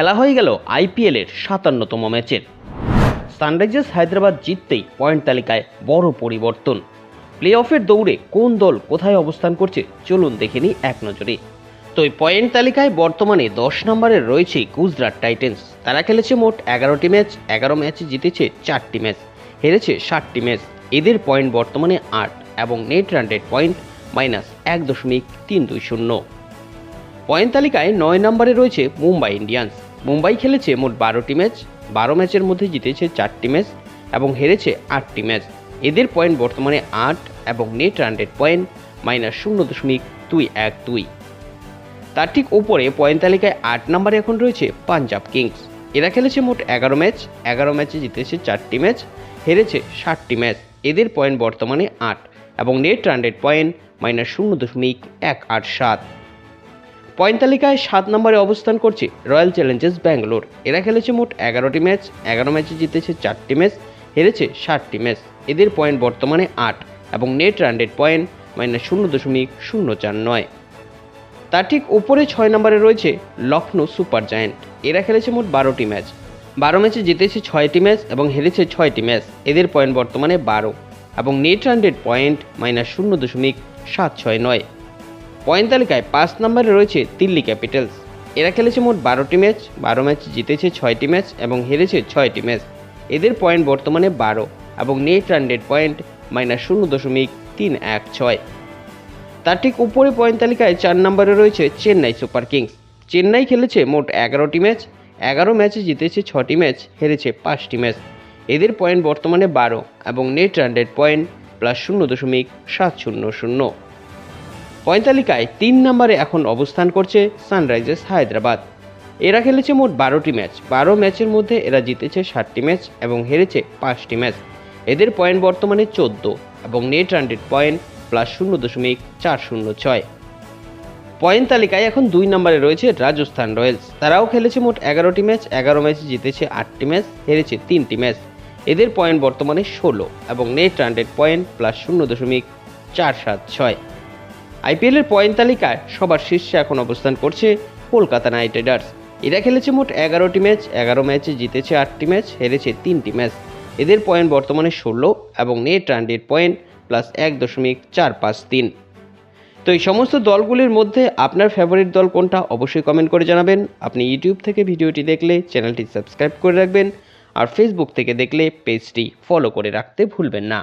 খেলা হয়ে গেল আইপিএলের সাতান্নতম ম্যাচের। সানরাইজার্স হায়দ্রাবাদ জিততেই পয়েন্ট তালিকায় বড় পরিবর্তন। প্লে অফের দৌড়ে কোন দল কোথায় অবস্থান করছে চলুন দেখে নিই এক নজরে। তো এই পয়েন্ট তালিকায় বর্তমানে দশ নম্বরে রয়েছে গুজরাট টাইটেন্স। তারা খেলেছে মোট এগারোটি ম্যাচ, এগারো ম্যাচে জিতেছে চারটি ম্যাচ, হেরেছে ষাটটি ম্যাচ। এদের পয়েন্ট বর্তমানে আট এবং net run rate point minus এক দশমিক তিন দুই শূন্য। পয়েন্ট তালিকায় নয় নম্বরে রয়েছে মুম্বাই ইন্ডিয়ান্স। মুম্বাই খেলেছে মোট বারোটি ম্যাচ, বারো ম্যাচের মধ্যে জিতেছে চারটি ম্যাচ এবং হেরেছে আটটি ম্যাচ। এদের পয়েন্ট বর্তমানে আট এবং net run rate point minus শূন্য দশমিক দুই এক দুই। তার ঠিক উপরে পয়েন্ট তালিকায় আট নম্বরে এখন রয়েছে পাঞ্জাব কিংস। এরা খেলেছে মোট এগারো ম্যাচ, এগারো ম্যাচে জিতেছে চারটি ম্যাচ, হেরেছে ষাটটি ম্যাচ। এদের পয়েন্ট বর্তমানে আট এবং net run rate point minus শূন্য দশমিক এক আট সাত। পয়েন্ট তালিকায় সাত নম্বরে অবস্থান করছে রয়্যাল চ্যালেঞ্জার্স ব্যাঙ্গালোর। এরা খেলেছে মোট এগারোটি ম্যাচ, এগারো ম্যাচে জিতেছে চারটি ম্যাচ, হেরেছে ষাটটি ম্যাচ। এদের পয়েন্ট বর্তমানে আট এবং net run rate point minus শূন্য দশমিক শূন্য চার নয়। তার ঠিক উপরে ছয় নম্বরে রয়েছে লখনৌ সুপার জায়ান্ট। এরা খেলেছে মোট বারোটি ম্যাচ। বারো ম্যাচে জিতেছে ছয়টি ম্যাচ এবং হেরেছে ছয়টি ম্যাচ। এদের পয়েন্ট বর্তমানে বারো এবং net run rate point minus শূন্য দশমিক সাত ছয় নয়। পয়েন্ট তালিকায় পাঁচ নম্বরে রয়েছে দিল্লি ক্যাপিটালস। এরা খেলেছে মোট বারোটি ম্যাচ, বারো ম্যাচ জিতেছে ছয়টি ম্যাচ এবং হেরেছে ছয়টি ম্যাচ। এদের পয়েন্ট বর্তমানে বারো এবং net run rate point minus শূন্য দশমিক তিন এক ছয়। তার ঠিক উপরে পয়েন্ট তালিকায় চার নম্বরে রয়েছে চেন্নাই সুপার কিংস। চেন্নাই খেলেছে মোট এগারোটি ম্যাচ, এগারো ম্যাচে জিতেছে ছটি ম্যাচ, হেরেছে পাঁচটি ম্যাচ। এদের পয়েন্ট বর্তমানে বারো এবং net run rate point plus শূন্য দশমিক সাত শূন্য শূন্য। পয়েন্ট তালিকায় তিন নম্বরে এখন অবস্থান করছে সানরাইজার্স হায়দ্রাবাদ। এরা খেলেছে মোট বারোটি ম্যাচ। বারো ম্যাচের মধ্যে এরা জিতেছে ষাটটি ম্যাচ এবং হেরেছে পাঁচটি ম্যাচ। এদের পয়েন্ট বর্তমানে চোদ্দ এবং net run rate point plus শূন্য দশমিক চার শূন্য ছয়। পয়েন্ট তালিকায় এখন দুই নম্বরে রয়েছে রাজস্থান রয়্যালস। তারাও খেলেছে মোট এগারোটি ম্যাচ, এগারো ম্যাচে জিতেছে আটটি ম্যাচ, হেরেছে তিনটি ম্যাচ। এদের পয়েন্ট বর্তমানে ষোলো এবং net run rate point plus শূন্য দশমিক চার সাত ছয়। আইপিএলের পয়েন্ট তালিকায় সবার শীর্ষে এখন অবস্থান করছে কলকাতা নাইট রাইডার্স। এরা খেলেছে মোট এগারোটি ম্যাচ, এগারো ম্যাচে জিতেছে আটটি ম্যাচ, হেরেছে তিনটি ম্যাচ। এদের পয়েন্ট বর্তমানে ষোলো এবং net run rate point plus এক দশমিক চার পাঁচ তিন। তো এই সমস্ত দলগুলির মধ্যে আপনার ফেভারিট দল কোনটা অবশ্যই কমেন্ট করে জানাবেন। আপনি ইউটিউব থেকে ভিডিওটি দেখলে চ্যানেলটি সাবস্ক্রাইব করে রাখবেন আর ফেসবুক থেকে দেখলে পেজটি ফলো করে রাখতে ভুলবেন না।